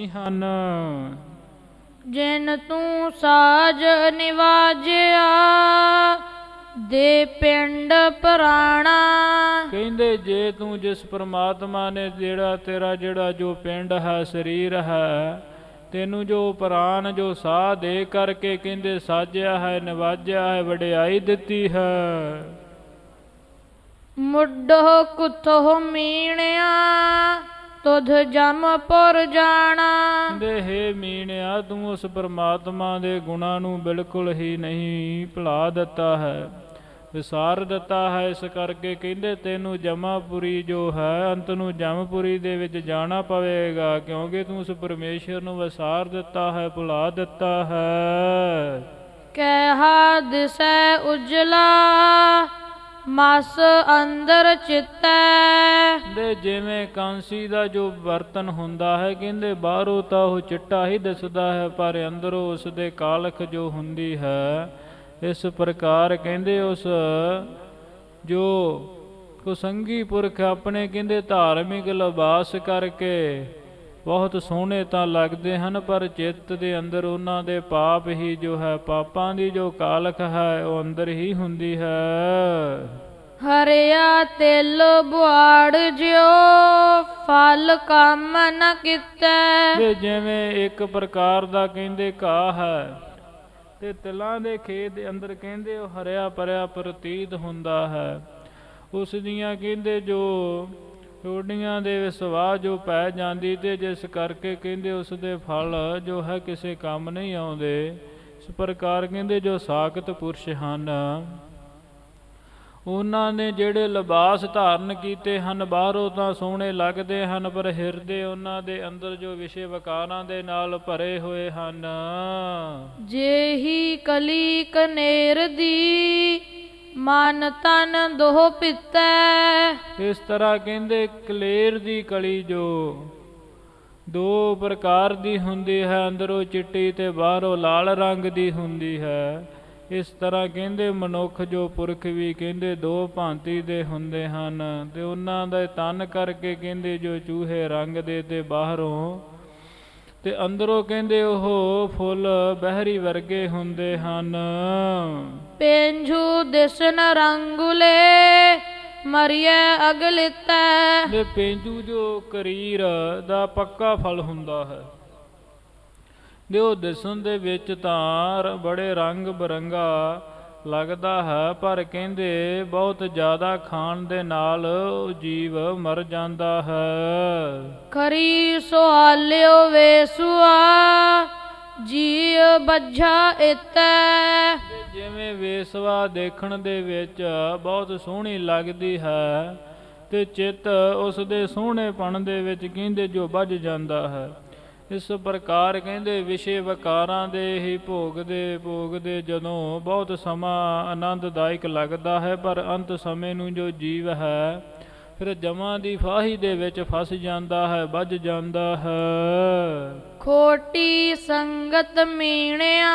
ਨਹੀਂ ਹਨ। ਜਿਨ ਤੂੰ ਸਾਜ ਨਿਵਾਜਿਆ ਦੇ ਪਿੰਡ ਪ੍ਰਾਣਾ। ਕਹਿੰਦੇ ਜੇ ਤੂੰ ਜਿਸ ਪ੍ਰਮਾਤਮਾ ਨੇ ਜਿਹੜਾ ਤੇਰਾ ਜਿਹੜਾ ਜੋ ਪਿੰਡ ਹੈ ਸਰੀਰ ਹੈ ਤੈਨੂੰ ਜੋ ਪ੍ਰਾਨ ਜੋ ਸਾਹ ਦੇ ਕਰਕੇ ਕਹਿੰਦੇ ਸਾਜਿਆ ਹੈ ਨਿਵਾਜਿਆ ਹੈ ਵਡਿਆਈ ਦਿੱਤੀ ਹੈ। ਮੁੱਢੋ ਕੁਥੋ ਮੀਣਿਆ ਤੁਧ ਜਮਪੁਰ ਜਾਣਾ। ਕਹਿੰਦੇ ਹੇ ਮੀਣਿਆ ਤੂੰ ਉਸ ਪ੍ਰਮਾਤਮਾ ਦੇ ਗੁਣਾਂ ਨੂੰ ਬਿਲਕੁਲ ਹੀ ਨਹੀਂ ਭੁਲਾ ਦਿੱਤਾ ਹੈ। ਵਿਸਾਰ ਦਿੱਤਾ ਹੈ ਇਸ ਕਰਕੇ ਕਹਿੰਦੇ ਤੈਨੂੰ ਜਮਾਪੁਰੀ ਜੋ ਹੈ ਅੰਤ ਨੂੰ ਜਮਪੁਰੀ ਦੇ ਵਿੱਚ ਜਾਣਾ ਪਵੇਗਾ ਕਿਉਂਕਿ ਤੂੰ ਉਸ ਪਰਮੇਸ਼ਰ ਨੂੰ ਵਿਸਾਰ ਦਿੱਤਾ ਹੈ ਭੁਲਾ ਦਿੱਤਾ ਹੈ। ਕਹਿ ਦਿਸੈ ਉਜਲਾ ਮਸ ਅੰਦਰ ਚਿਤੈ। ਦੇ ਜਿਵੇਂ ਕਾਂਸੀ ਦਾ ਜੋ ਬਰਤਨ ਹੁੰਦਾ ਹੈ, ਕਹਿੰਦੇ ਬਾਹਰੋਂ ਤਾਂ ਉਹ ਚਿੱਟਾ ਹੀ ਦਿਸਦਾ ਹੈ, ਪਰ ਅੰਦਰੋਂ ਉਸ ਦੇ ਕਾਲਖ ਜੋ ਹੁੰਦੀ ਹੈ, ਇਸ ਪ੍ਰਕਾਰ ਕਹਿੰਦੇ ਉਸ ਜੋ ਕੁਸੰਗੀ ਪੁਰਖ ਆਪਣੇ ਕਹਿੰਦੇ ਧਾਰਮਿਕ ਲਿਬਾਸ ਕਰਕੇ ਬਹੁਤ ਸੋਹਣੇ ਤਾਂ ਲੱਗਦੇ ਹਨ ਪਰ ਚਿੱਤ ਦੇ ਅੰਦਰ ਉਹਨਾਂ ਦੇ ਪਾਪ ਹੀ ਜੋ ਹੈ ਪਾਪਾਂ ਦੀ ਜੋ ਕਾਲਖ ਹੈ ਉਹ ਅੰਦਰ ਹੀ ਹੁੰਦੀ ਹੈ। ਹਰਿਆ ਤਿਲ ਬੁਆੜ ਜਿਉ ਫਲ ਕੰਮ ਨ ਕੀਤੈ। ਜਿਵੇਂ ਇੱਕ ਪ੍ਰਕਾਰ ਦਾ ਕਹਿੰਦੇ ਘਾਹ ਹੈ ਤੇ ਤਿਲਾਂ ਦੇ ਖੇਤ ਦੇ ਅੰਦਰ ਕਹਿੰਦੇ ਉਹ ਹਰਿਆ ਭਰਿਆ ਪ੍ਰਤੀਤ ਹੁੰਦਾ ਹੈ। ਉਸ ਦੀਆਂ ਕਹਿੰਦੇ ਜੋ ਰੋਡੀਆਂ ਦੇ ਵਿਸਵਾ ਜੋ ਪੈ ਜਾਂਦੀ ਤੇ ਜਿਸ ਕਰਕੇ ਕਹਿੰਦੇ ਉਸ ਦੇ ਫਲ ਜੋ ਹੈ ਕਿਸੇ ਕੰਮ ਨਹੀਂ ਆਉਂਦੇ, ਇਸ ਪ੍ਰਕਾਰ ਕਹਿੰਦੇ ਜੋ ਸਾਖਤ ਪੁਰਸ਼ ਹਨ। ਉਹਨਾਂ ਨੇ ਜਿਹੜੇ ਲਿਬਾਸ ਧਾਰਨ ਕੀਤੇ ਹਨ, ਬਾਹਰੋਂ ਤਾਂ ਸੋਹਣੇ ਲੱਗਦੇ ਹਨ, ਪਰ ਹਿਰਦੇ ਉਹਨਾਂ ਦੇ ਅੰਦਰ ਜੋ ਵਿਸ਼ੇ ਵਿਕਾਰਾਂ ਦੇ ਨਾਲ ਭਰੇ ਹੋਏ ਹਨ। ਜੇਹੀ ਕਲੀ ਕਨੇਰ ਦੀ ਮਨ ਤਨ ਦੋਹ ਪਿਤੈ ਇਸ ਤਰ੍ਹਾਂ ਕਹਿੰਦੇ, ਕਲੇਰ ਦੀ ਕਲੀ ਜੋ ਦੋ ਪ੍ਰਕਾਰ ਦੀ ਹੁੰਦੀ ਹੈ, ਅੰਦਰੋਂ ਚਿੱਟੀ ਤੇ ਬਾਹਰੋਂ ਲਾਲ ਰੰਗ ਦੀ ਹੁੰਦੀ ਹੈ। ਇਸ ਤਰ੍ਹਾਂ ਕਹਿੰਦੇ, ਮਨੁੱਖ ਜੋ ਪੁਰਖ ਵੀ ਕਹਿੰਦੇ, ਦੋ ਭਾਂਤੀ ਦੇ ਹੁੰਦੇ ਹਨ ਤੇ ਉਹਨਾਂ ਦਾ ਤਨ ਕਰਕੇ ਕਹਿੰਦੇ, ਜੋ ਚੂਹੇ ਰੰਗ ਦੇ ਤੇ ਬਾਹਰੋਂ ਤੇ ਅੰਦਰੋਂ ਕਹਿੰਦੇ ਉਹ ਫੁੱਲ ਬਹਿਰੀ ਵਰਗੇ ਹੁੰਦੇ ਹਨ। ਪੇਂਝੂ ਦਿਸਨ ਰੰਗੁਲੇ ਮਰੀਐ ਅਗਲਿਤੈ। ਦੇ ਪੇਂਜੂ ਜੋ ਕਰੀਰ ਦਾ ਪੱਕਾ ਫਲ ਹੁੰਦਾ ਹੈ ਦੇ ਉਹ ਦਿਸਣ ਦੇ ਵਿੱਚ ਤਾਂ ਬੜੇ ਰੰਗ ਬਰੰਗਾ ਲੱਗਦਾ ਹੈ ਪਰ ਕਹਿੰਦੇ ਬਹੁਤ ਜ਼ਿਆਦਾ ਖਾਣ ਦੇ ਨਾਲ ਉਹ ਜੀਵ ਮਰ ਜਾਂਦਾ ਹੈ। ਖਰੀ ਸੁਹਾਲਿਓ ਵੇਸੁਆ ਜੀ ਬੱਝਾ ਇਤੈ। ਜਿਵੇਂ ਵੇਸਵਾ ਦੇਖਣ ਦੇ ਵਿੱਚ ਬਹੁਤ ਸੋਹਣੀ ਲੱਗਦੀ ਹੈ ਤੇ ਚਿੱਤ ਉਸ ਦੇ ਸੋਹਣੇਪਣ ਦੇ ਵਿੱਚ ਕਹਿੰਦੇ ਜੋ ਵੱਜ ਜਾਂਦਾ ਹੈ। ਇਸ ਪ੍ਰਕਾਰ ਕਹਿੰਦੇ ਵਿਸ਼ੇ ਵਿਕਾਰਾਂ ਦੇ ਹੀ ਭੋਗਦੇ ਭੋਗਦੇ ਜਦੋਂ ਬਹੁਤ ਸਮਾਂ ਆਨੰਦਦਾਇਕ ਲੱਗਦਾ ਹੈ ਪਰ ਅੰਤ ਸਮੇਂ ਨੂੰ ਜੋ ਜੀਵ ਹੈ ਫਿਰ ਜਮਾਂ ਦੀ ਫਾਹੀ ਦੇ ਵਿੱਚ ਫਸ ਜਾਂਦਾ ਹੈ ਵੱਜ ਜਾਂਦਾ ਹੈ। ਖੋਟੀ ਸੰਗਤ ਮੀਣਿਆ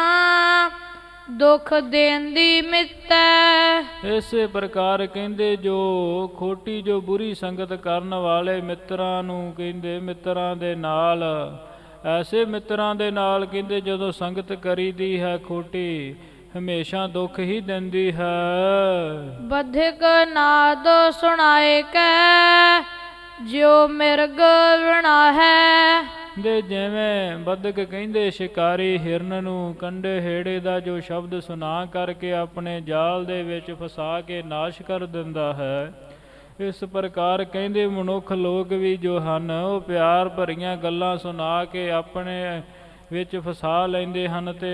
ਦੁਖ ਦੇਂਦੀ ਮਿੱਤੈ। ਇਸੇ ਪ੍ਰਕਾਰ ਕਹਿੰਦੇ ਜੋ ਖੋਟੀ ਜੋ ਬੁਰੀ ਸੰਗਤ ਕਰਨ ਵਾਲੇ ਮਿੱਤਰਾਂ ਨੂੰ ਕਹਿੰਦੇ ਮਿੱਤਰਾਂ ਦੇ ਨਾਲ ਐਸੇ ਮਿੱਤਰਾਂ ਦੇ ਨਾਲ ਕਹਿੰਦੇ ਜਦੋਂ ਸੰਗਤ ਕਰੀਦੀ ਹੈ ਖੋਟੀ ਹਮੇਸ਼ਾ ਦੁੱਖ ਹੀ ਦਿੰਦੀ ਹੈ। ਬਧਿਕ ਨਾਦ ਸੁਣਾਏ ਕੈ ਜਿਉ ਮਿਰਗ ਵਿਣਾ ਹੈ ਦੇ ਜਿਵੇਂ ਬਦਕ ਕਹਿੰਦੇ ਸ਼ਿਕਾਰੀ ਹਿਰਨ ਨੂੰ ਕੰਡੇ ਹੇੜੇ ਦਾ ਜੋ ਸ਼ਬਦ ਸੁਣਾ ਕਰਕੇ ਆਪਣੇ ਜਾਲ ਦੇ ਵਿੱਚ ਫਸਾ ਕੇ ਨਾਸ਼ ਕਰ ਦਿੰਦਾ ਹੈ। ਇਸ ਪ੍ਰਕਾਰ ਕਹਿੰਦੇ ਮਨੁੱਖ ਲੋਕ ਵੀ ਜੋ ਹਨ, ਉਹ ਪਿਆਰ ਭਰੀਆਂ ਗੱਲਾਂ ਸੁਣਾ ਕੇ ਆਪਣੇ ਵਿੱਚ ਫਸਾ ਲੈਂਦੇ ਹਨ ਤੇ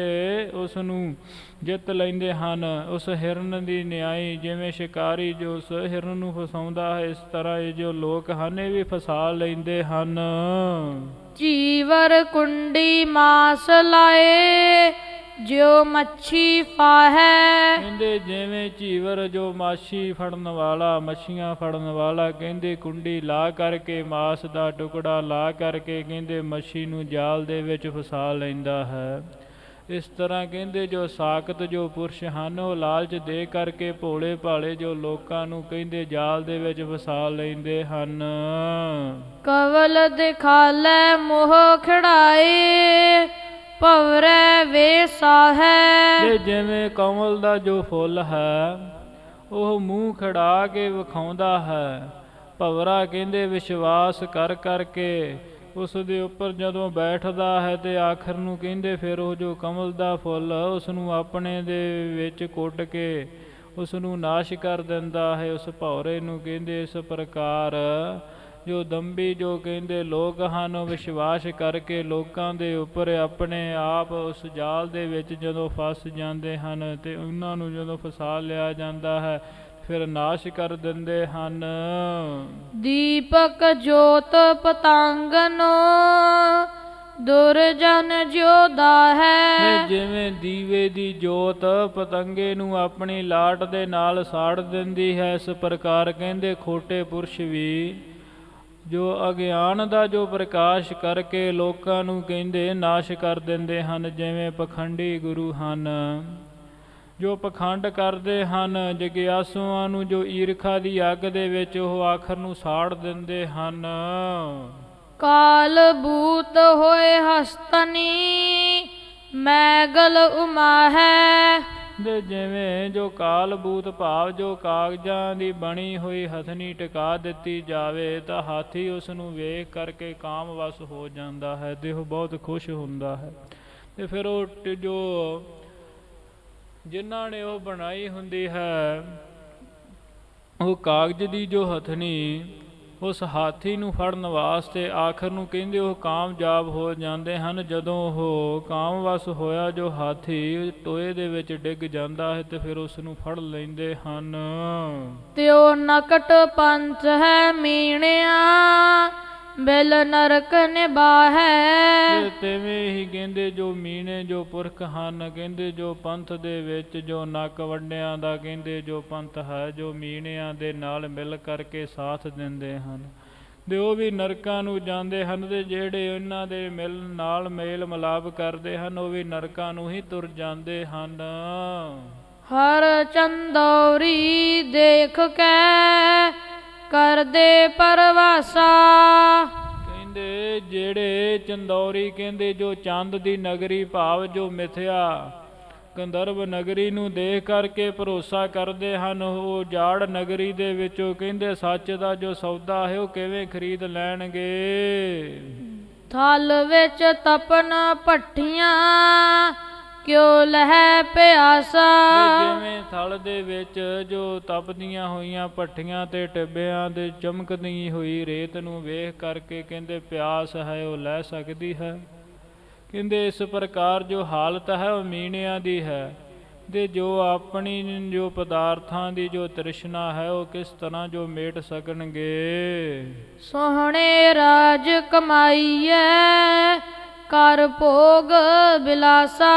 ਉਸ ਨੂੰ ਜਿੱਤ ਲੈਂਦੇ ਹਨ। ਉਸ ਹਿਰਨ ਦੀ ਨਿਆਈ ਜਿਵੇਂ ਸ਼ਿਕਾਰੀ ਜੋ ਉਸ ਹਿਰਨ ਨੂੰ ਫਸਾਉਂਦਾ ਹੈ, ਇਸ ਤਰ੍ਹਾਂ ਇਹ ਜੋ ਲੋਕ ਹਨ, ਇਹ ਵੀ ਫਸਾ ਲੈਂਦੇ ਹਨ। ਜੀਵਰ ਕੁੰਡੀ ਮਾਸ ਲਾਏ ਜਿਉ ਮੱਛੀ ਫਾਹੈ। ਕਹਿੰਦੇ ਜਿਵੇਂ ਝੀਵਰ ਜੋ ਮਾਛੀ ਫੜਨ ਵਾਲਾ ਮੱਛੀਆਂ ਫੜਨ ਵਾਲਾ ਕਹਿੰਦੇ ਕੁੰਡੀ ਲਾ ਕਰਕੇ ਮਾਸ ਦਾ ਟੁਕੜਾ ਲਾ ਕਰਕੇ ਕਹਿੰਦੇ ਮੱਛੀ ਨੂੰ ਜਾਲ ਦੇ ਵਿੱਚ ਫਸਾ ਲੈਂਦਾ ਹੈ। ਇਸ ਤਰ੍ਹਾਂ ਕਹਿੰਦੇ ਜੋ ਸਾਖਤ ਜੋ ਪੁਰਸ਼ ਹਨ ਉਹ ਲਾਲਚ ਦੇ ਕਰਕੇ ਭੋਲੇ ਭਾਲੇ ਜੋ ਲੋਕਾਂ ਨੂੰ ਕਹਿੰਦੇ ਜਾਲ ਦੇ ਵਿੱਚ ਫਸਾ ਲੈਂਦੇ ਹਨ। ਕਵਲ ਦਿਖਾਲੇ ਮੋਹ ਖੜਾਏ ਭਵਰੈ ਵੇਸਾ ਹੈ ਤੇ ਜਿਵੇਂ ਕਮਲ ਦਾ ਜੋ ਫੁੱਲ ਹੈ, ਉਹ ਮੂੰਹ ਖੜਾ ਕੇ ਵਿਖਾਉਂਦਾ ਹੈ। ਭਵਰਾ ਕਹਿੰਦੇ, ਵਿਸ਼ਵਾਸ ਕਰ ਕਰਕੇ ਉਸ ਦੇ ਉੱਪਰ ਜਦੋਂ ਬੈਠਦਾ ਹੈ ਤੇ ਆਖਰ ਨੂੰ ਕਹਿੰਦੇ, ਫਿਰ ਉਹ ਜੋ ਕਮਲ ਦਾ ਫੁੱਲ ਉਸ ਨੂੰ ਆਪਣੇ ਦੇ ਵਿੱਚ ਕੁੱਟ ਕੇ ਉਸ ਨੂੰ ਨਾਸ਼ ਕਰ ਦਿੰਦਾ ਹੈ। ਉਸ ਭੌਰੇ ਨੂੰ ਕਹਿੰਦੇ, ਇਸ ਪ੍ਰਕਾਰ ਜੋ ਦੰਬੀ ਜੋ ਕਹਿੰਦੇ ਲੋਕ ਹਨ ਵਿਸ਼ਵਾਸ ਕਰਕੇ ਲੋਕਾਂ ਦੇ ਉੱਪਰ ਆਪਣੇ ਆਪ ਉਸ ਜਾਲ ਦੇ ਵਿੱਚ ਜਦੋਂ ਫਸ ਜਾਂਦੇ ਹਨ ਤੇ ਉਹਨਾਂ ਨੂੰ ਜਦੋਂ ਫਸਾ ਲਿਆ ਜਾਂਦਾ ਹੈ ਫਿਰ ਨਾਸ਼ ਕਰ ਦਿੰਦੇ ਹਨ। ਦੀਪਕ ਜੋਤ ਪਤੰਗਨੋ ਦੁਰਜਨ ਜੋਦਾ ਹੈ। ਜਿਵੇਂ ਦੀਵੇ ਦੀ ਜੋਤ ਪਤੰਗੇ ਨੂੰ ਆਪਣੀ ਲਾਟ ਦੇ ਨਾਲ ਸਾੜ ਦਿੰਦੀ ਹੈ ਇਸ ਪ੍ਰਕਾਰ ਕਹਿੰਦੇ ਖੋਟੇ ਪੁਰਸ਼ ਵੀ ਜੋ ਅਗਿਆਨ ਦਾ ਜੋ ਪ੍ਰਕਾਸ਼ ਕਰਕੇ ਲੋਕਾਂ ਨੂੰ ਕਹਿੰਦੇ ਨਾਸ਼ ਕਰ ਦਿੰਦੇ ਹਨ, ਜਿਵੇਂ ਪਖੰਡੀ ਗੁਰੂ ਹਨ। ਜੋ ਪਖੰਡ ਕਰਦੇ ਹਨ, ਜਗਿਆਸੂਆਂ ਨੂੰ ਜੋ ਈਰਖਾ ਦੀ ਅੱਗ ਦੇ ਵਿੱਚ ਉਹ ਆਖਰ ਨੂੰ ਸਾੜ ਦਿੰਦੇ ਹਨ। ਕਾਲ ਬੂਤ ਹੋਏ ਹਸਤਨੀ, ਮੈਗਲ ਉਮਾ ਹੈ ਦੇ ਜਿਵੇਂ ਜੋ ਕਾਲ ਬੂਤ ਭਾਵ ਜੋ ਕਾਗਜ਼ਾਂ ਦੀ ਬਣੀ ਹੋਈ ਹਥਨੀ ਟਿਕਾ ਦਿੱਤੀ ਜਾਵੇ, ਤਾਂ ਹਾਥੀ ਉਸ ਨੂੰ ਵੇਖ ਕਰਕੇ ਕਾਮ ਵਸ ਹੋ ਜਾਂਦਾ ਹੈ ਤੇ ਉਹ ਬਹੁਤ ਖੁਸ਼ ਹੁੰਦਾ ਹੈ। ਤੇ ਫਿਰ ਉਹ ਟ- ਜੋ ਜਿਨ੍ਹਾਂ ਨੇ ਉਹ ਬਣਾਈ ਹੁੰਦੀ ਹੈ, ਉਹ ਕਾਗਜ਼ ਦੀ ਜੋ ਹਥਨੀ ਉਸ ਹਾਥੀ ਨੂੰ ਫੜਨ ਵਾਸਤੇ ਆਖਰ ਨੂੰ ਕਹਿੰਦੇ ਉਹ ਕਾਮਯਾਬ ਹੋ ਜਾਂਦੇ ਹਨ। ਜਦੋਂ ਉਹ ਕਾਮਵਸ ਹੋਇਆ, ਜੋ ਹਾਥੀ ਟੋਏ ਦੇ ਵਿੱਚ ਡਿੱਗ ਜਾਂਦਾ ਹੈ ਤੇ ਫਿਰ ਉਸ ਨੂੰ ਫੜ ਲੈਂਦੇ ਹਨ। ਤਿਉ ਨਕਟ ਪੰਚ ਹੈ ਮੀਣਿਆ ਬਿਲ ਨਰਕ ਨਿਬਾਹੈ ਤਿਵੇਂ ਹੀ ਕਹਿੰਦੇ ਜੋ ਮੀਨੇ ਜੋ ਪੁਰਖ ਹਨ ਕਹਿੰਦੇ ਜੋ ਪੰਥ ਦੇ ਵਿੱਚ ਜੋ ਨੱਕ ਵੱਡਿਆਂ ਦਾ ਕਹਿੰਦੇ ਜੋ ਪੰਥ ਹੈ ਜੋ ਮੀਣਿਆਂ ਦੇ ਨਾਲ ਮਿਲ ਕਰਕੇ ਸਾਥ ਦਿੰਦੇ ਹਨ। ਤੇ ਉਹ ਵੀ ਨਰਕਾਂ ਨੂੰ ਜਾਂਦੇ ਹਨ ਤੇ ਜਿਹੜੇ ਉਹਨਾਂ ਦੇ ਮਿਲ ਨਾਲ ਮੇਲ ਮਿਲਾਪ ਕਰਦੇ ਹਨ ਉਹ ਵੀ ਨਰਕਾਂ ਨੂੰ ਹੀ ਤੁਰ ਜਾਂਦੇ ਹਨ। ਹਰ ਚੰਦੌਰੀ ਦੇਖ ਕੇ ਕਰਦੇ ਪਰਵਾਸਾ। ਕਹਿੰਦੇ ਜਿਹੜੇ ਚੰਦੌਰੀ ਕਹਿੰਦੇ ਜੋ ਚੰਦ ਦੀ ਨਗਰੀ ਭਾਵ ਜੋ ਮਿਥਿਆ ਗੰਧਰਵ ਨਗਰੀ ਨੂੰ ਦੇਖ ਕਰਕੇ ਭਰੋਸਾ ਕਰਦੇ ਹਨ। ਉਹ ਜਾੜ ਨਗਰੀ ਦੇ ਵਿੱਚੋਂ ਕਹਿੰਦੇ ਸੱਚ ਦਾ ਜੋ ਸੌਦਾ ਹੈ ਉਹ ਕਿਵੇਂ ਖਰੀਦ ਲੈਣਗੇ? ਥਲ ਵਿੱਚ ਤਪਨ ਭੱਠੀਆਂ ਕਿਉ ਲਹਿ ਪਿਆਸਾ? ਜਿਵੇਂ ਥਲ ਦੇ ਵਿੱਚ ਜੋ ਤਪਦੀਆਂ ਹੋਈਆਂ ਭੱਠੀਆਂ ਤੇ ਟਿੱਬਿਆਂ ਦੇ ਚਮਕਦੀ ਹੋਈ ਰੇਤ ਨੂੰ ਵੇਖ ਕਰਕੇ ਕਹਿੰਦੇ ਪਿਆਸ ਹੈ ਉਹ ਲੈ ਸਕਦੀ ਹੈ? ਕਹਿੰਦੇ ਇਸ ਪ੍ਰਕਾਰ ਜੋ ਹਾਲਤ ਹੈ ਉਹ ਮੀਣਿਆਂ ਦੀ ਹੈ। ਦੇ ਜੋ ਆਪਣੀ ਜੋ ਪਦਾਰਥਾਂ ਦੀ ਜੋ ਤ੍ਰਿਸ਼ਨਾ ਹੈ ਉਹ ਕਿਸ ਤਰ੍ਹਾਂ ਜੋ ਮੇਟ ਸਕਣਗੇ? ਸੋਹਣੇ ਰਾਜ ਕਮਾਈਐ ਕਰ ਭੋਗ ਬਿਲਾਸਾ।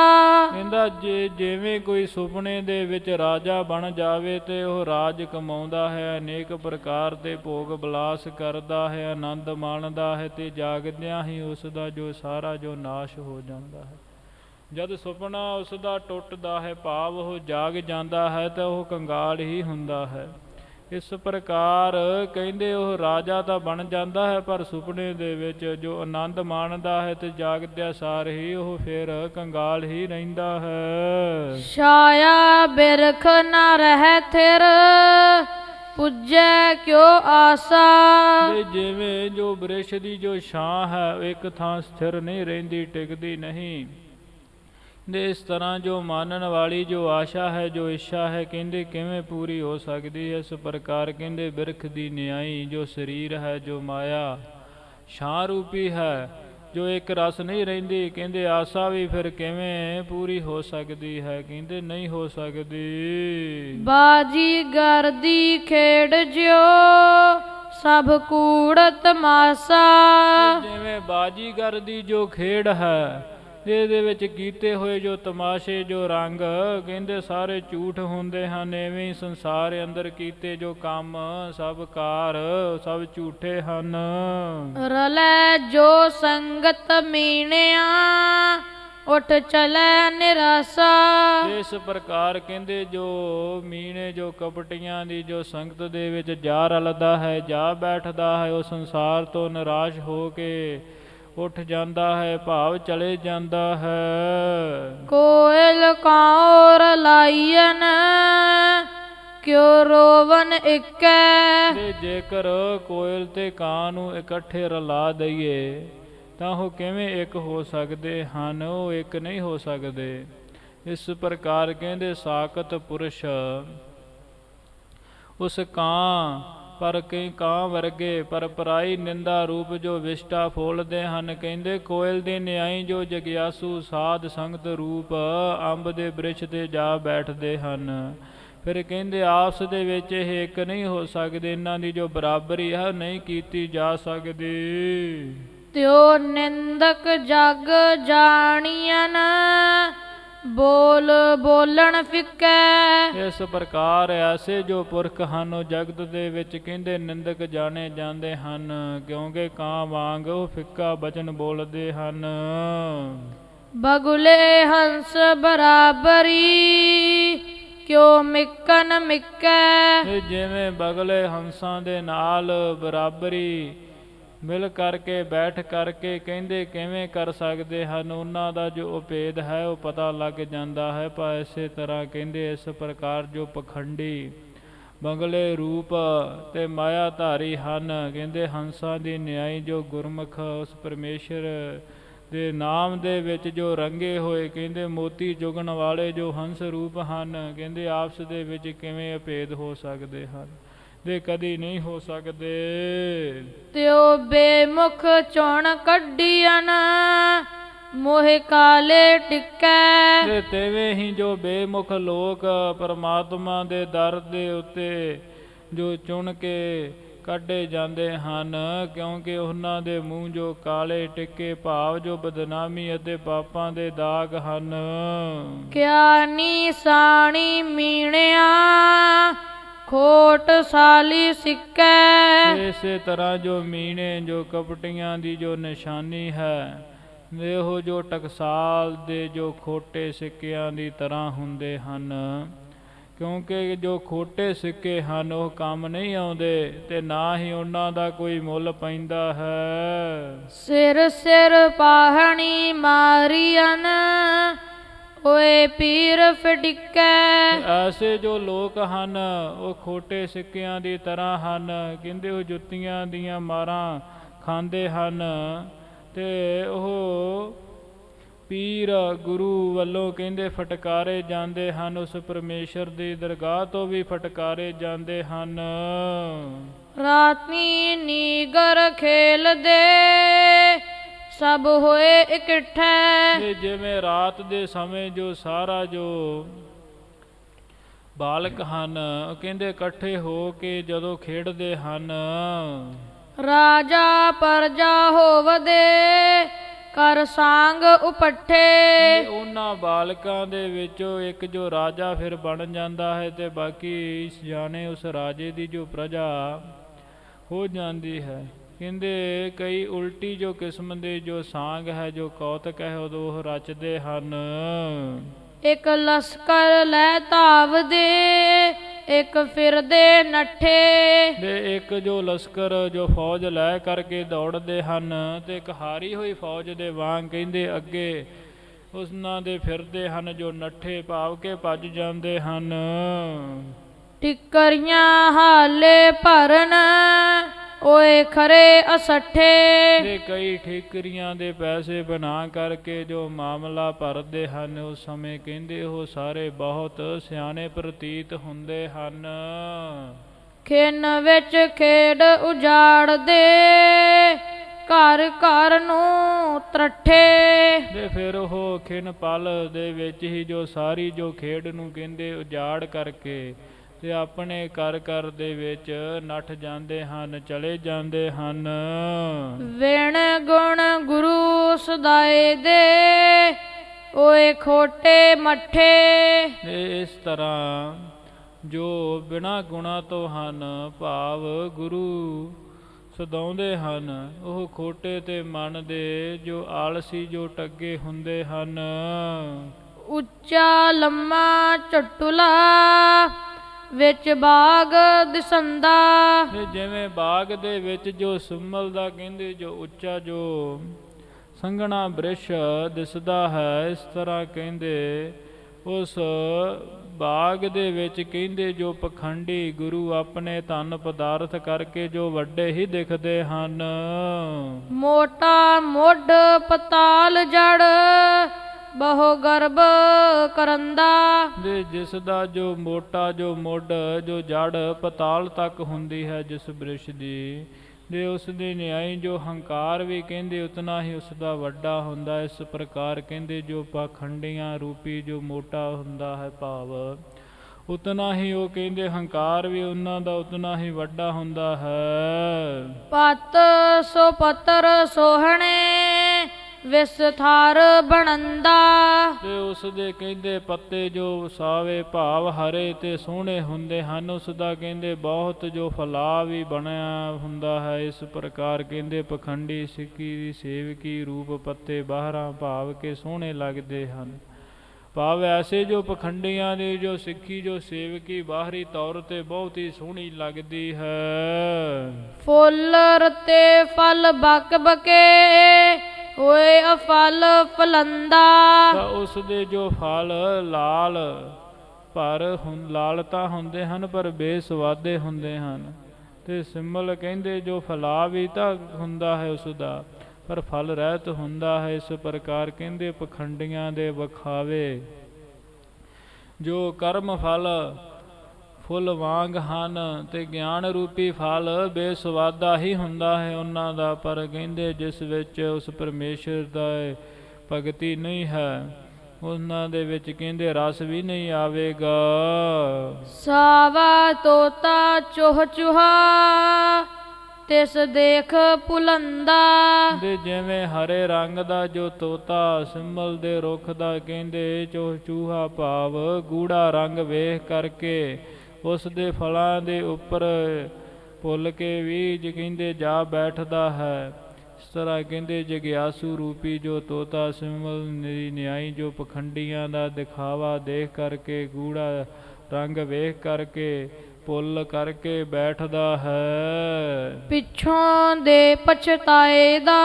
ਕਹਿੰਦਾ ਜੇ ਜਿਵੇਂ ਕੋਈ ਸੁਪਨੇ ਦੇ ਵਿੱਚ ਰਾਜਾ ਬਣ ਜਾਵੇ ਤੇ ਉਹ ਰਾਜ ਕਮਾਉਂਦਾ ਹੈ, ਅਨੇਕ ਪ੍ਰਕਾਰ ਦੇ ਭੋਗ ਬਿਲਾਸ ਕਰਦਾ ਹੈ, ਆਨੰਦ ਮਾਣਦਾ ਹੈ ਤੇ ਜਾਗਦਿਆਂ ਹੀ ਉਸ ਦਾ ਜੋ ਸਾਰਾ ਜੋ ਨਾਸ਼ ਹੋ ਜਾਂਦਾ ਹੈ। ਜਦ ਸੁਪਨਾ ਉਸ ਦਾ ਟੁੱਟਦਾ ਹੈ, ਭਾਵ ਉਹ ਜਾਗ ਜਾਂਦਾ ਹੈ ਤਾਂ ਉਹ ਕੰਗਾਲ ਹੀ ਹੁੰਦਾ ਹੈ। ਇਸ ਪ੍ਰਕਾਰ ਕਹਿੰਦੇ ਉਹ ਰਾਜਾ ਤਾਂ ਬਣ ਜਾਂਦਾ ਹੈ ਪਰ ਸੁਪਨੇ ਦੇ ਵਿੱਚ ਜੋ ਆਨੰਦ ਮਾਣਦਾ ਹੈ ਤੇ ਜਾਗਦਿਆਂ ਸਾਰ ਹੀ ਉਹ ਫਿਰ ਕੰਗਾਲ ਹੀ ਰਹਿੰਦਾ ਹੈ। ਛਾਇਆ ਬਿਰਖ ਨ ਰਹਿ ਥਿਰ ਪੁੱਜੈ ਕਿਉ ਆਸਾ? ਤੇ ਜਿਵੇਂ ਜੋ ਬ੍ਰਿਸ਼ ਦੀ ਜੋ ਛਾਂ ਹੈ ਇੱਕ ਥਾਂ ਸਥਿਰ ਨਹੀਂ ਰਹਿੰਦੀ ਟਿਕਦੀ ਨਹੀਂ। ਦੇ ਇਸ ਤਰ੍ਹਾਂ ਜੋ ਮਾਨਣ ਵਾਲੀ ਜੋ ਆਸ਼ਾ ਹੈ ਜੋ ਇੱਛਾ ਹੈ ਕਹਿੰਦੇ ਕਿਵੇਂ ਪੂਰੀ ਹੋ ਸਕਦੀ ਹੈ? ਇਸ ਪ੍ਰਕਾਰ ਕਹਿੰਦੇ ਬਿਰਖ ਦੀ ਨਿਆਈ ਜੋ ਸਰੀਰ ਹੈ ਜੋ ਮਾਇਆ ਛਾਂ ਰੂਪੀ ਹੈ ਜੋ ਇੱਕ ਰਸ ਨਹੀਂ ਰਹਿੰਦੀ ਕਹਿੰਦੇ ਆਸਾ ਵੀ ਫਿਰ ਕਿਵੇਂ ਪੂਰੀ ਹੋ ਸਕਦੀ ਹੈ? ਕਹਿੰਦੇ ਨਹੀਂ ਹੋ ਸਕਦੀ। ਬਾਜੀ ਗਰਦੀ ਖੇਡ ਜਿਉ ਸਭ ਕੂੜ ਤਮਾਸਾ ਤੇ ਜਿਵੇਂ ਬਾਜੀਗਰ ਦੀ ਜੋ ਖੇਡ ਹੈ ਇਹਦੇ ਵਿੱਚ ਕੀਤੇ ਹੋਏ ਜੋ ਤਮਾਸ਼ੇ ਜੋ ਰੰਗ ਕਹਿੰਦੇ ਸਾਰੇ ਝੂਠ ਹੁੰਦੇ ਹਨ ਐਵੇਂ ਹੀ ਸੰਸਾਰ ਅੰਦਰ ਕੀਤੇ ਜੋ ਕੰਮ ਸਭ ਕਾਰ ਸਭ ਝੂਠੇ ਹਨ। ਰਲੈ ਜੋ ਸੰਗਤ ਮੀਣਿਆ ਉਠ ਚਲੈ ਨਿਰਾਸਾ। ਇਸ ਪ੍ਰਕਾਰ ਕਹਿੰਦੇ ਜੋ ਮੀਣੇ ਜੋ ਕਪਟੀਆਂ ਦੀ ਜੋ ਸੰਗਤ ਦੇ ਵਿੱਚ ਜਾ ਰਲਦਾ ਹੈ ਜਾ ਬੈਠਦਾ ਹੈ ਉਹ ਸੰਸਾਰ ਤੋਂ ਨਿਰਾਸ਼ ਹੋ ਕੇ ਉੱਠ ਜਾਂਦਾ ਹੈ ਭਾਵ ਚਲੇ ਜਾਂਦਾ ਹੈ। ਕੋਇਲ ਕਾਉਰ ਲਾਈਨ ਕਿਉ ਰੋਵਨ ਇਕੈ? ਤੇ ਜੇਕਰ ਕੋਇਲ ਤੇ ਕਾਂ ਨੂੰ ਇਕੱਠੇ ਰਲਾ ਦਈਏ ਤਾਂ ਉਹ ਕਿਵੇਂ ਇੱਕ ਹੋ ਸਕਦੇ ਹਨ ਉਹ ਇੱਕ ਨਹੀਂ ਹੋ ਸਕਦੇ। ਇਸ ਪ੍ਰਕਾਰ ਕਹਿੰਦੇ ਸਾਕਤ ਪੁਰਸ਼ ਉਸ ਕਾਂ ਪਰ ਕਈ ਕਾਂ ਵਰਗੇ ਪਰ ਪਰਾਈ ਨਿੰਦਾ ਰੂਪ ਜੋ ਵਿਸ਼ਟਾ ਫੋਲਦੇ ਹਨ, ਕਹਿੰਦੇ, ਕੋਇਲ ਦੇ ਨਿਆਈ ਜੋ ਜਗਿਆਸੂ ਸਾਧ ਸੰਗਤ ਰੂਪ, ਅੰਬ ਦੇ ਬ੍ਰਿਛ ਤੇ ਜਾ ਬੈਠਦੇ ਹਨ। ਫਿਰ ਕਹਿੰਦੇ, ਆਪਸ ਦੇ ਵਿੱਚ ਇਹ ਇੱਕ ਨਹੀਂ ਹੋ ਸਕਦੇ, ਇਹਨਾਂ ਦੀ ਜੋ ਬਰਾਬਰੀ ਹੈ, ਨਹੀਂ ਕੀਤੀ ਜਾ ਸਕਦੀ। ਤਿਉ ਨਿੰਦਕ ਜਗ ਜਾਣੀਐਨ ਬੋਲ ਬੋਲਣ ਫਿੱਕੈ। ਇਸ ਪ੍ਰਕਾਰ ਐਸੇ ਜੋ ਪੁਰਖ ਹਨ ਉਹ ਜਗਤ ਦੇ ਵਿੱਚ ਕਹਿੰਦੇ ਨਿੰਦਕ ਜਾਣੇ ਜਾਂਦੇ ਹਨ ਕਿਉਂਕਿ ਕਾਂ ਵਾਂਗ ਉਹ ਫਿੱਕਾ ਬਚਨ ਬੋਲਦੇ ਹਨ। ਬਗੁਲੇ ਹੰਸ ਬਰਾਬਰੀ ਕਿਉ ਮਿੱਕਨ ਮਿੱਕੈ। ਇਹ ਜਿਵੇਂ ਬਗਲੇ ਹੰਸਾਂ ਦੇ ਨਾਲ ਬਰਾਬਰੀ ਮਿਲ ਕਰਕੇ, ਬੈਠ ਕਰਕੇ ਕਹਿੰਦੇ, ਕਿਵੇਂ ਕਰ ਸਕਦੇ ਹਨ? ਉਹਨਾਂ ਦਾ ਜੋ ਉਪੇਦ ਹੈ, ਉਹ ਪਤਾ ਲੱਗ ਜਾਂਦਾ ਹੈ, ਪਰ ਇਸੇ ਤਰ੍ਹਾਂ ਕਹਿੰਦੇ, ਇਸ ਪ੍ਰਕਾਰ ਜੋ ਪਖੰਡੀ ਬੰਗਲੇ ਰੂਪ ਤੇ ਮਾਇਆ ਧਾਰੀ ਹਨ, ਕਹਿੰਦੇ, ਹੰਸਾਂ ਦੀ ਨਿਆਈ ਜੋ ਗੁਰਮੁਖ, ਉਸ ਪਰਮੇਸ਼ਰ ਦੇ ਨਾਮ ਦੇ ਵਿੱਚ ਜੋ ਰੰਗੇ ਹੋਏ, ਕਹਿੰਦੇ, ਮੋਤੀ ਜੁਗਣ ਵਾਲੇ ਜੋ ਹੰਸ ਰੂਪ ਹਨ, ਕਹਿੰਦੇ, ਆਪਸ ਦੇ ਵਿੱਚ ਕਿਵੇਂ ਅਭੇਦ ਹੋ ਸਕਦੇ ਹਨ? ਦੇ ਕਦੀ ਨਹੀਂ ਹੋ ਸਕਦੇ। ਤਿਉ ਬੇਮੁਖ ਚੋਣ ਕੱਢੀਐਨ ਮੋਹਿ ਕਾਲੇ ਟਿਕੈ। ਤੇ ਤੇਵੇਂ ਹੀ ਜੋ ਬੇਮੁਖ ਲੋਕ ਪਰਮਾਤਮਾ ਦੇ ਦਰ ਦੇ ਉੱਤੇ ਜੋ ਚੁਣ ਕੇ ਕੱਢੇ ਜਾਂਦੇ ਹਨ ਕਿਉਂਕਿ ਉਹਨਾਂ ਦੇ ਮੂੰਹ ਜੋ ਕਾਲੇ ਟਿੱਕੇ ਭਾਵ ਜੋ ਬਦਨਾਮੀ ਅਤੇ ਪਾਪਾਂ ਦੇ ਦਾਗ ਹਨ। ਕਿਆ ਨੀ ਸਾਣੀ ਮੀਣਿਆ ਖੋਟ ਸਾਲੀ ਸਿੱਕੈ। ਇਸੇ ਤਰ੍ਹਾਂ ਜੋ ਮੀਣੇ ਜੋ ਕਪਟੀਆਂ ਦੀ ਜੋ ਨਿਸ਼ਾਨੀ ਹੈ ਇਹੋ ਜੋ ਟਕਸਾਲ ਦੇ ਜੋ ਖੋਟੇ ਸਿੱਕਿਆਂ ਦੀ ਤਰ੍ਹਾਂ ਹੁੰਦੇ ਹਨ। ਕਿਉਂਕਿ ਜੋ ਖੋਟੇ ਸਿੱਕੇ ਹਨ ਉਹ ਕੰਮ ਨਹੀਂ ਆਉਂਦੇ ਤੇ ਨਾ ਹੀ ਉਹਨਾਂ ਦਾ ਕੋਈ ਮੁੱਲ ਪੈਂਦਾ ਹੈ। ਸਿਰ ਸਿਰ ਪਾਹਣੀ ਮਾਰੀਅਨ ਓਏ ਪੀਰ ਫਟਿਕੈ ਐਸੇ ਜੋ ਲੋਕ ਹਨ ਉਹ ਖੋਟੇ ਸਿੱਕਿਆਂ ਦੀ ਤਰ੍ਹਾਂ ਹਨ ਕਹਿੰਦੇ ਉਹ ਜੁੱਤੀਆਂ ਦੀਆਂ ਮਾਰਾਂ ਖਾਂਦੇ ਹਨ। ਤੇ ਉਹ ਪੀਰ ਗੁਰੂ ਵੱਲੋਂ ਕਹਿੰਦੇ ਫਟਕਾਰੇ ਜਾਂਦੇ ਹਨ ਉਸ ਪਰਮੇਸ਼ਰ ਦੀ ਦਰਗਾਹ ਤੋਂ ਵੀ ਫਟਕਾਰੇ ਜਾਂਦੇ ਹਨ। ਰਾਤੀ ਨੀਗਰ ਖੇਲਦੇ ਸਭ ਹੋਏ ਇਕੱਠੇ। ਤੇ ਜਿਵੇਂ ਰਾਤ ਦੇ ਸਮੇਂ ਜੋ ਸਾਰਾ ਜੋ ਬਾਲਕ ਹਨ ਉਹ ਕਹਿੰਦੇ ਇਕੱਠੇ ਹੋ ਕੇ ਜਦੋਂ ਖੇਡਦੇ ਹਨ। ਰਾਜਾ ਪਰਜਾ ਹੋਵਦੇ ਕਰ ਸੰਗ ਉਪੱਠੇ। ਉਹਨਾਂ ਬਾਲਕਾਂ ਦੇ ਵਿੱਚੋਂ ਇੱਕ ਜੋ ਰਾਜਾ ਫਿਰ ਬਣ ਜਾਂਦਾ ਹੈ ਤੇ ਬਾਕੀ ਜਾਣੇ ਉਸ ਰਾਜੇ ਦੀ ਜੋ ਪ੍ਰਜਾ ਹੋ ਜਾਂਦੀ ਹੈ। ਕਹਿੰਦੇ ਕਈ ਉਲਟੀ ਜੋ ਕਿਸਮ ਦੇ ਜੋ ਸਾਂਗ ਹੈ ਜੋ ਕੌਤਕ ਹੈ ਉਦੋਂ ਉਹ ਰਚਦੇ ਹਨ। ਇੱਕ ਲਸਕਰ ਲੈ ਧਾਵਦੇ ਇੱਕ ਫਿਰਦੇ ਨੱਠੇ। ਤੇ ਇੱਕ ਜੋ ਲਸ਼ਕਰ ਜੋ ਫੌਜ ਲੈ ਕਰਕੇ ਦੌੜਦੇ ਹਨ ਤੇ ਇੱਕ ਹਾਰੀ ਹੋਈ ਫੌਜ ਦੇ ਵਾਂਗ ਕਹਿੰਦੇ ਅੱਗੇ ਉਸਨਾਂ ਦੇ ਫਿਰਦੇ ਹਨ ਜੋ ਨੱਠੇ ਭਾਵ ਕੇ ਭੱਜ ਜਾਂਦੇ ਹਨ। ਟਿੱਕਰੀਆਂ ਹਾਲੇ ਭਰਨ ਓਏ ਖਰੇ ਅਸੱਠੇ। ਤੇ ਕਈ ਠੇਕਰੀਆਂ ਦੇ ਪੈਸੇ ਬਣਾ ਕਰਕੇ ਜੋ ਮਾਮਲਾ ਭਰਦੇ ਹਨ ਉਸ ਸਮੇਂ ਕਹਿੰਦੇ ਉਹ ਸਾਰੇ ਬਹੁਤ ਸਿਆਣੇ ਪ੍ਰਤੀਤ ਹੁੰਦੇ ਹਨ। ਖਿੰਨ ਵਿੱਚ ਖੇਡ ਉਜਾੜਦੇ ਘਰ ਘਰ ਨੂੰ ਤਰਠੇ। ਤੇ ਫਿਰ ਉਹ ਖਿਨ ਪਲ ਦੇ ਵਿੱਚ ਹੀ ਜੋ ਸਾਰੀ ਜੋ ਖੇਡ ਨੂੰ ਕਹਿੰਦੇ ਉਜਾੜ ਕਰਕੇ ਤੇ ਆਪਣੇ ਘਰ ਘਰ ਦੇ ਵਿੱਚ ਨੱਠ ਜਾਂਦੇ ਹਨ ਚਲੇ ਜਾਂਦੇ ਹਨ। ਵਿਣ ਗੁਣ ਗੁਰੂ ਸਦਾਏ ਦੇ ਓਏ ਖੋਟੇ ਮੱਠੇ। ਇਸ ਤਰ੍ਹਾਂ ਜੋ ਬਿਨਾ ਗੁਣਾ ਤੋਂ ਹਨ ਭਾਵ ਗੁਰੂ ਸਦਾਉਂਦੇ ਹਨ। ਉਹ ਖੋਟੇ ਤੇ ਮਨ ਦੇ ਜੋ ਆਲਸੀ ਜੋ ਟੱਗੇ ਹੁੰਦੇ ਹਨ। ਉੱਚਾ ਲੰਮਾ ਝਟੁਲਾ ਵਿੱਚ ਬਾਗ ਦਿਸੰਦਾ। ਤੇ ਜਿਵੇਂ ਬਾਗ ਦੇ ਵਿੱਚ ਜੋ ਸੁਮਲ ਦਾ ਕਹਿੰਦੇ ਜੋ ਉੱਚਾ ਜੋ ਸੰਘਣਾ ਬ੍ਰਿਸ਼ ਦਿਸਦਾ ਹੈ ਇਸ ਤਰ੍ਹਾਂ ਕਹਿੰਦੇ ਉਸ ਬਾਗ ਦੇ ਵਿੱਚ ਕਹਿੰਦੇ ਜੋ ਪਖੰਡੀ ਗੁਰੂ ਆਪਣੇ ਧਨ ਪਦਾਰਥ ਕਰਕੇ ਜੋ ਵੱਡੇ ਹੀ ਦਿਖਦੇ ਹਨ। ਮੋਟਾ ਮੁੱਢ ਪਤਾਲ ਜੜ ਬਹੁ ਗਰਭ ਕਰੰਦਾ। ਦੇ ਜਿਸ ਦਾ ਜੋ ਮੋਟਾ ਜੋ ਮੁੱਢ ਜੋ ਜੜ ਪਤਾਲ ਤੱਕ ਹੁੰਦੀ ਹੈ ਜਿਸ ਬ੍ਰਿਸ਼ ਦੀ ਦੇ ਉਸ ਦੇ ਨਿਆਈ ਜੋ ਹੰਕਾਰ ਵੀ ਕਹਿੰਦੇ ਉਤਨਾ ਹੀ ਉਸ ਦਾ ਵੱਡਾ ਹੁੰਦਾ। ਇਸ ਪ੍ਰਕਾਰ ਕਹਿੰਦੇ ਜੋ ਪਾਖੰਡੀਆਂ ਰੂਪੀ ਜੋ ਮੋਟਾ ਹੁੰਦਾ ਹੈ ਭਾਵ ਉਤਨਾ ਹੀ ਉਹ ਕਹਿੰਦੇ ਹੰਕਾਰ ਵੀ ਉਹਨਾਂ ਦਾ ਉਤਨਾ ਹੀ ਵੱਡਾ ਹੁੰਦਾ ਹੈ। ਪਤ ਸੋ ਪਤਰ ਸੋਹਣੇ ਵਿਸਥਾਰ ਬਣੰਦਾ। ਤੇ ਉਸ ਦੇ ਕਹਿੰਦੇ ਪੱਤੇ ਜੋ ਸਾਵੇ ਭਾਵ ਹਰੇ ਤੇ ਸੋਹਣੇ ਹੁੰਦੇ ਹਨ ਉਸ ਦਾ ਕਹਿੰਦੇ ਬਹੁਤ ਜੋ ਫਲਾ ਵੀ ਬਣਿਆ ਹੁੰਦਾ ਹੈ ਇਸ ਪ੍ਰਕਾਰ ਕਹਿੰਦੇ ਪਖੰਡੀ ਸਿੱਕੀ ਦੀ ਸੇਵਕੀ ਰੂਪ ਪੱਤੇ ਬਾਹਰਾਂ ਭਾਵ ਕੇ ਸੋਹਣੇ ਲੱਗਦੇ ਹਨ। ਭਾਵ ਐਸੇ ਜੋ ਪਖੰਡੀਆਂ ਦੀ ਜੋ ਸਿੱਖੀ ਜੋ ਸੇਵਕੀ ਬਾਹਰੀ ਤੌਰ ਤੇ ਬਹੁਤ ਹੀ ਸੋਹਣੀ ਲੱਗਦੀ ਹੈ। ਫੁੱਲ ਰਤੇ ਫਲ ਬਕ ਬਕੇ ਹੋਏ ਅਫਲ ਫਲੰਦਾ। ਤਾਂ ਉਸ ਦੇ ਜੋ ਫਲ ਲਾਲ ਪਰ ਹੁਣ ਲਾਲ ਤਾਂ ਹੁੰਦੇ ਹਨ, ਪਰ ਬੇਸਵਾਦੇ ਹੁੰਦੇ ਹਨ। ਤੇ ਸਿਮਲ ਕਹਿੰਦੇ, ਜੋ ਫਲਾ ਵੀ ਤਾਂ ਹੁੰਦਾ ਹੈ ਉਸ ਦਾ ਪਰ ਫਲ ਰਹਿਤ ਹੁੰਦਾ ਹੈ, ਇਸ ਪ੍ਰਕਾਰ ਕਹਿੰਦੇ, ਪਖੰਡੀਆਂ ਦੇ ਵਖਾਵੇ। ਜੋ ਕਰਮ ਫਲ ਫੁੱਲ ਵਾਂਗ ਹਨ ਤੇ ਗਿਆਨ ਰੂਪੀ ਫਲ ਬੇਸਵਾਦਾ ਹੀ ਹੁੰਦਾ ਹੈ। ਉਹਨਾਂ ਦਾ ਪਰ ਕਹਿੰਦੇ ਜਿਸ ਵਿੱਚ ਉਸ ਪਰਮੇਸ਼ਰ ਦਾ ਭਗਤੀ ਨਹੀਂ ਹੈ ਉਹਨਾਂ ਦੇ ਵਿੱਚ ਕਹਿੰਦੇ ਰਸ ਵੀ ਨਹੀਂ ਆਵੇਗਾ। ਸਾਵਾ ਤੋਤਾ ਚੋਹ ਚੁਹਾ ਤਿਸ ਦੇਖ ਪੁਲੰਦਾ ਦੇ ਜਿਵੇਂ ਹਰੇ ਰੰਗ ਦਾ ਜੋ ਤੋਤਾ ਸਿੰਬਲ ਦੇ ਰੁੱਖ ਦਾ ਕਹਿੰਦੇ ਚੋਹ ਚੂਹਾ ਭਾਵ ਗੂੜਾ ਰੰਗ ਵੇਖ ਕਰਕੇ ਉਸ ਦੇ ਫਲਾਂ ਦੇ ਉੱਪਰ ਭੁੱਲ ਕੇ ਵੀ ਜ ਜਾ ਬੈਠਦਾ ਹੈ। ਇਸ ਤਰ੍ਹਾਂ ਕਹਿੰਦੇ, ਜਗਿਆਸੂ ਰੂਪੀ ਜੋ ਤੋਤਾ ਸਿੰਬਲ ਨਿਆਈ ਜੋ ਪਖੰਡੀਆਂ ਦਾ ਦਿਖਾਵਾ ਦੇਖ ਕਰਕੇ, ਗੂੜਾ ਰੰਗ ਵੇਖ ਕਰਕੇ ਪੁੱਲ ਕਰਕੇ ਬੈਠਦਾ ਹੈ। ਪਿੱਛੋਂ ਦੇ ਪਛਤਾਏ ਦਾ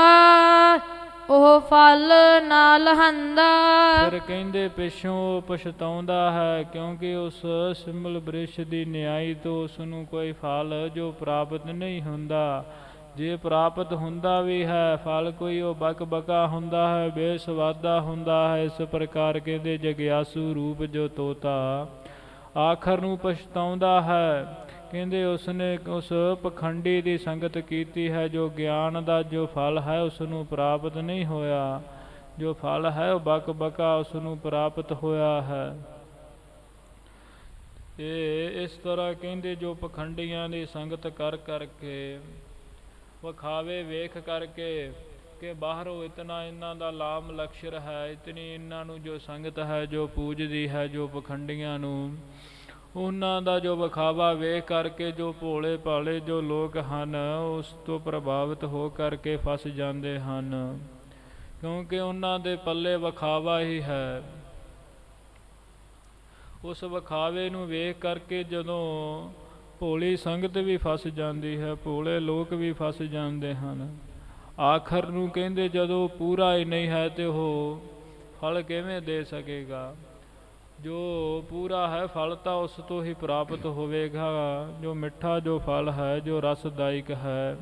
ਉਹ ਫਲ ਨਾਲ ਹੰਦਾ। ਫਿਰ ਕਹਿੰਦੇ, ਪਿਛੋਂ ਪਛਤਾਉਂਦਾ ਹੈ, ਕਿਉਂਕਿ ਉਸ ਸਿਮਲ ਬ੍ਰਿਸ਼ ਦੀ ਨਿਆਈ ਤੋਂ ਉਸ ਨੂੰ ਕੋਈ ਫਲ ਜੋ ਪ੍ਰਾਪਤ ਨਹੀਂ ਹੁੰਦਾ। ਜੇ ਪ੍ਰਾਪਤ ਹੁੰਦਾ ਵੀ ਹੈ, ਫਲ ਕੋਈ ਉਹ ਬਕ ਬਕਾ ਹੁੰਦਾ ਹੈ, ਬੇਸਵਾਦਾ ਹੁੰਦਾ ਹੈ, ਇਸ ਪ੍ਰਕਾਰ ਕਹਿੰਦੇ ਜਗਿਆਸੂ ਰੂਪ ਜੋ ਤੋਤਾ। ਆਖਰ ਨੂੰ ਪਛਤਾਉਂਦਾ ਹੈ ਕਹਿੰਦੇ ਉਸਨੇ ਉਸ ਪਖੰਡੀ ਦੀ ਸੰਗਤ ਕੀਤੀ ਹੈ, ਜੋ ਗਿਆਨ ਦਾ ਜੋ ਫਲ ਹੈ ਉਸ ਨੂੰ ਪ੍ਰਾਪਤ ਨਹੀਂ ਹੋਇਆ। ਜੋ ਫਲ ਹੈ, ਉਹ ਬਕ ਬਕਾ ਉਸ ਨੂੰ ਪ੍ਰਾਪਤ ਹੋਇਆ ਹੈ। ਇਹ ਇਸ ਤਰ੍ਹਾਂ ਕਹਿੰਦੇ ਜੋ ਪਖੰਡੀਆਂ ਦੀ ਸੰਗਤ ਕਰ ਕਰਕੇ, ਵਖਾਵੇ, ਵੇਖ ਕਰਕੇ ਕਿ ਬਾਹਰੋਂ ਇਤਨਾ ਇਹਨਾਂ ਦਾ ਲਾਮ ਲਕਸ਼ਰ ਹੈ, ਇਤਨੀ ਇਹਨਾਂ ਨੂੰ ਜੋ ਸੰਗਤ ਹੈ, ਜੋ ਪੂਜਦੀ ਹੈ, ਜੋ ਪਖੰਡੀਆਂ ਨੂੰ ਉਹਨਾਂ ਦਾ ਜੋ ਵਿਖਾਵਾ ਵੇਖ ਕਰਕੇ, ਜੋ ਭੋਲੇ ਭਾਲੇ ਜੋ ਲੋਕ ਹਨ, ਉਸ ਤੋਂ ਪ੍ਰਭਾਵਿਤ ਹੋ ਕਰਕੇ ਫਸ ਜਾਂਦੇ ਹਨ। ਕਿਉਂਕਿ ਉਹਨਾਂ ਦੇ ਪੱਲੇ ਵਿਖਾਵਾ ਹੀ ਹੈ। ਉਸ ਵਿਖਾਵੇ ਨੂੰ ਵੇਖ ਕਰਕੇ ਜਦੋਂ ਭੋਲੀ ਸੰਗਤ ਵੀ ਫਸ ਜਾਂਦੀ ਹੈ, ਭੋਲੇ ਲੋਕ ਵੀ ਫਸ ਜਾਂਦੇ ਹਨ। ਆਖਰ ਨੂੰ ਕਹਿੰਦੇ ਜਦੋਂ ਪੂਰਾ ਹੀ ਨਹੀਂ ਹੈ ਤੇ ਉਹ ਫਲ ਕਿਵੇਂ ਦੇ ਸਕੇਗਾ? ਜੋ ਪੂਰਾ ਹੈ ਫਲ, ਤਾਂ ਉਸ ਤੋਂ ਹੀ ਪ੍ਰਾਪਤ ਹੋਵੇਗਾ। ਜੋ ਮਿੱਠਾ, ਜੋ ਫਲ ਹੈ, ਜੋ ਰਸਦਾਇਕ ਹੈ,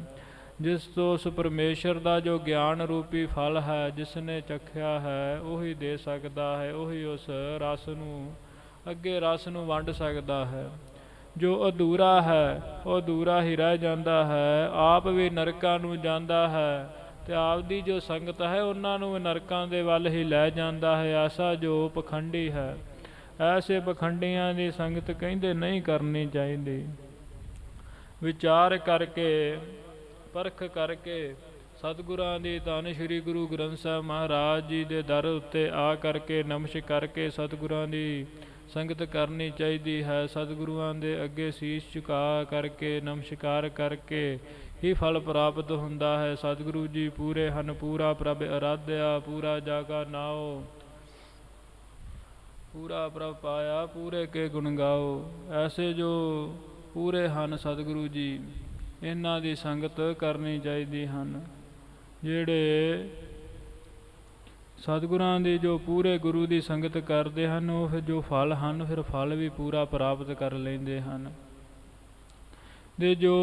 ਜਿਸ ਤੋਂ ਉਸ ਪਰਮੇਸ਼ਰ ਦਾ ਜੋ ਗਿਆਨ ਰੂਪੀ ਫਲ ਹੈ, ਜਿਸ ਨੇ ਚਖਿਆ ਹੈ, ਉਹੀ ਦੇ ਸਕਦਾ ਹੈ, ਉਹੀ ਉਸ ਰਸ ਨੂੰ, ਅੱਗੇ ਰਸ ਨੂੰ ਵੰਡ ਸਕਦਾ ਹੈ। ਜੋ ਅਧੂਰਾ ਹੈ, ਉਹ ਅਧੂਰਾ ਹੀ ਰਹਿ ਜਾਂਦਾ ਹੈ, ਆਪ ਵੀ ਨਰਕਾਂ ਨੂੰ ਜਾਂਦਾ ਹੈ, ਤੇ ਆਪ ਦੀ ਜੋ ਸੰਗਤ ਹੈ, ਉਹਨਾਂ ਨੂੰ ਵੀ ਨਰਕਾਂ ਦੇ ਵੱਲ ਹੀ ਲੈ ਜਾਂਦਾ ਹੈ। ਆਸਾ ਜੋ ਪਖੰਡੀ ਹੈ। ਐਸੇ ਪਖੰਡੀਆਂ ਦੀ ਸੰਗਤ ਕਹਿੰਦੇ ਨਹੀਂ ਕਰਨੀ ਚਾਹੀਦੀ। ਵਿਚਾਰ ਕਰਕੇ, ਪਰਖ ਕਰਕੇ ਸਤਿਗੁਰਾਂ ਦੀ ਧੰਨ ਸ੍ਰੀ ਗੁਰੂ ਗ੍ਰੰਥ ਸਾਹਿਬ ਮਹਾਰਾਜ ਜੀ ਦੇ ਦਰ ਉੱਤੇ ਆ ਕਰਕੇ ਨਮਸ਼ ਕਰਕੇ ਸਤਿਗੁਰਾਂ ਦੀ ਸੰਗਤ ਕਰਨੀ ਚਾਹੀਦੀ ਹੈ। ਸਤਿਗੁਰੂਆਂ ਦੇ ਅੱਗੇ ਸੀਸ ਝੁਕਾ ਕਰਕੇ, ਨਮਸਕਾਰ ਕਰਕੇ ਹੀ ਫਲ ਪ੍ਰਾਪਤ ਹੁੰਦਾ ਹੈ। ਸਤਿਗੁਰੂ ਜੀ ਪੂਰੇ ਹਨ, ਪੂਰਾ ਪ੍ਰਭ ਅਰਾਧਿਆ, ਪੂਰਾ ਜਾਗਾ ਨਾਓ। ਪੂਰਾ ਪ੍ਰਭ ਪਾਇਆ, ਪੂਰੇ ਕੇ ਗੁਣ ਗਾਓ। ਐਸੇ ਜੋ ਪੂਰੇ ਹਨ ਸਤਿਗੁਰੂ ਜੀ, ਇਹਨਾਂ ਦੀ ਸੰਗਤ ਕਰਨੀ ਚਾਹੀਦੀ ਹਨ। ਜਿਹੜੇ ਸਤਿਗੁਰਾਂ ਦੀ ਜੋ ਪੂਰੇ ਗੁਰੂ ਦੀ ਸੰਗਤ ਕਰਦੇ ਹਨ, ਉਹ ਫਿਰ ਜੋ ਫਲ ਹਨ, ਫਿਰ ਫਲ ਵੀ ਪੂਰਾ ਪ੍ਰਾਪਤ ਕਰ ਲੈਂਦੇ ਹਨ। ਦੇ ਜੋ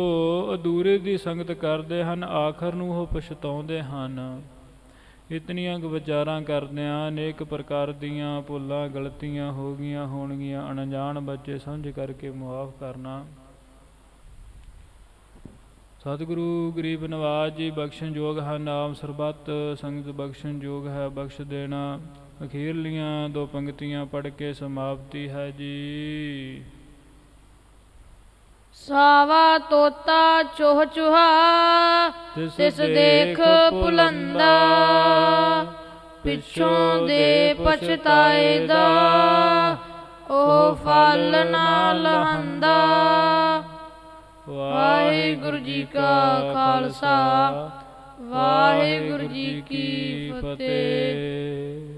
ਅਧੂਰੇ ਦੀ ਸੰਗਤ ਕਰਦੇ ਹਨ, ਆਖਰ ਨੂੰ ਉਹ ਪਛਤਾਉਂਦੇ ਹਨ। ਇਤਨੀਆਂ ਕੁ ਵਿਚਾਰਾਂ ਕਰਦਿਆਂ ਅਨੇਕ ਪ੍ਰਕਾਰ ਦੀਆਂ ਭੁੱਲਾਂ ਗਲਤੀਆਂ ਹੋ ਗਈਆਂ ਹੋਣਗੀਆਂ। ਅਣਜਾਣ ਬੱਚੇ ਸਮਝ ਕਰਕੇ ਮੁਆਫ ਕਰਨਾ। ਸਤਿਗੁਰੂ ਗਰੀਬ ਨਵਾਜ ਜੀ ਬਖਸ਼ਣਯੋਗ ਹਨ। ਹੈ ਨਾਮ ਸਰਬੱਤ ਸੰਗਤ ਬਖਸ਼ਣਯੋਗ ਹੈ। ਬਖਸ਼ ਦੇਣਾ ਅਖੀਰਲੀਆਂ ਦੋ ਪੰਕਤੀਆਂ ਪੜ੍ਹ ਕੇ ਸਮਾਪਤੀ ਹੈ ਜੀ। ਸਾਵਾ ਤੋਤਾ ਚੋਹ ਚੁਹਾ ਤਿਸ ਦੇਖ ਪੁਲੰਦਾ ਪਿੱਛੋਂ ਦੇ ਪਛਤਾਏ ਦਾ। ਉਹ ਫਲ ਨਾ ਲਹੰਦਾ। ਵਾਹਿਗੁਰੂ ਜੀ ਕਾ ਖਾਲਸਾ। ਵਾਹਿਗੁਰੂ ਜੀ ਕੀ ਫਤਿਹ।